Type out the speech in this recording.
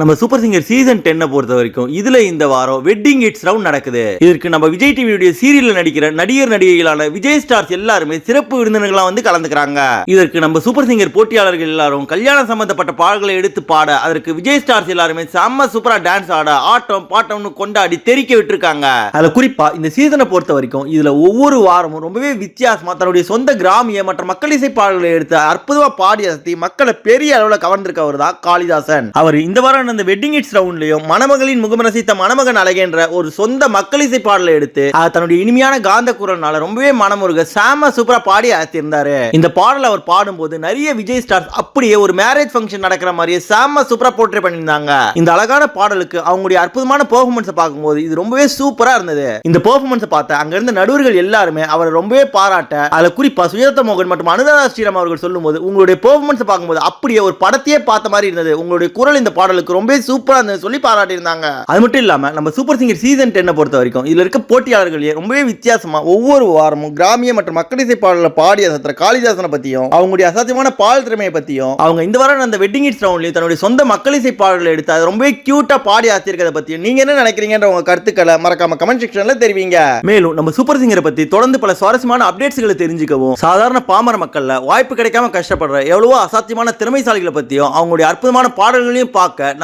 நம்ம super singer season டென்னை பொறுத்த வரைக்கும் இதுல இந்த வாரம் வெட்டிங் இட்ஸ் ரவுண்ட் நடக்குது. இதற்கு நம்ம விஜய் டிவியுடைய சீரியல்ல நடிக்கிற நடிகர் நடிகைகளான விஜய் ஸ்டார்ஸ் எல்லாருமே சிறப்பு விருந்தினர்களா வந்து கலந்துக்கிறாங்க. இதற்கு நம்ம சூப்பர் சிங்கர் போட்டியாளர்கள் எல்லாரும் கல்யாணம் சம்பந்தப்பட்ட பாடல்களை எடுத்து பாட அதற்கு விஜய் ஸ்டார்ஸ் எல்லாருமே செம்ம சூப்பரா டான்ஸ் ஆட ஆட்டம் பாட்டம்னு கொண்டாடி தெரிக்க விட்டுருக்காங்க. அதுல குறிப்பா இந்த சீசனை பொறுத்த வரைக்கும் இதுல ஒவ்வொரு வாரமும் ரொம்பவே வித்தியாசமா தன்னுடைய சொந்த கிராமிய மற்ற மக்கள் இசை பாடல்களை எடுத்து அற்புதமா பாடி அசத்தி மக்களை பெரிய அளவுல கவர்ந்திருக்கவர் தான் காளிதாசன். அவர் இந்த வாரம் அந்த வெட்டிங் இட்ஸ் ரவுண்ட்லயும் மணமகளின் முகம் ரசித்த மணமகன் அழகென்ற ஒரு சொந்த மக்கள் இசை பாடலை எடுத்து தன்னுடைய இனிமையான காந்த குரல்னால ரொம்பவே மனமுருக சாம சூப்பரா பாடி அசத்திருந்தாரு இந்த பாடல் அவர் பாடும்போது நிறைய விஜய் ஸ்டார்ஸ் அப்படியே ஒரு மேரேஜ் ஃபங்க்ஷன் நடக்கிற மாதிரியே சாம சூப்பரா போர்ட்ரே பண்ணியிருந்தாங்க. இந்த அழகான பாடலுக்கு அவங்களுடைய அற்புதமான பெர்ஃபார்மன்ஸை பார்க்கும்போது இது ரொம்பவே சூப்பரா இருந்தது. இந்த பெர்ஃபார்மன்ஸை பார்த்த அங்க இருந்த நடுவர்கள் எல்லாருமே அவரை ரொம்பவே பாராட்ட அதுல குறிப்பா சுயதா மோகன் மற்றும் அனுராதா ஸ்ரீராம் அவர்கள் சொல்லும்போது உங்களுடைய பெர்ஃபார்மன்ஸை பார்க்கும்போது அப்படியே ஒரு படத்தையே பார்த்த மாதிரி இருந்தது. உங்களுடைய குரல் இந்த பாடலுக்கு ரொம்பவே சூப்பரா இருந்தது சொல்லி பாராட்டியிருந்தாங்க. அது மட்டும் இல்லாம நம்ம சூப்பர் சிங்கர் சீசன் டென்னை பொறுத்த வரைக்கும் இதுல இருக்க போட்டியாளர்களே ரொம்பவே வித்தியாசமா ஒவ்வொரு வாரமும் கிராமிய மற்றும் மக்களிசை பாடலில் பாடல பாடி அசத்துற காளிதாசனை பத்தியும் அவங்களுடைய அசாத்தியமான பால் திறமையை பத்தியும் அவங்க இந்த வாரம் அந்த வெட்டிங் இட்ஸ் ரவுண்ட்லயும் தன்னுடைய சொந்த மக்களிசை இசை எடுத்து அதை ரொம்பவே கியூட்டா பாடி ஆசிரியர்களை பத்தியும் நீங்க என்ன நினைக்கிறீங்கன்ற உங்க கருத்துக்களை மறக்காம கமெண்ட் செக்ஷன்ல தெரிவிங்க. மேலும் நம்ம சூப்பர் சிங்கரை பத்தி தொடர்ந்து பல சுவாரஸ்யமான அப்டேட்ஸ்களை தெரிஞ்சுக்கவும் சாதாரண பாமர மக்கள்ல வாய்ப்பு கிடைக்காம கஷ்டப்படுற எவ்வளவோ அசாத்தியமான திறமைசாலிகளை பத்தியும் அவங்களுடைய அற்புதமான பாடல்களையும் பார்க்க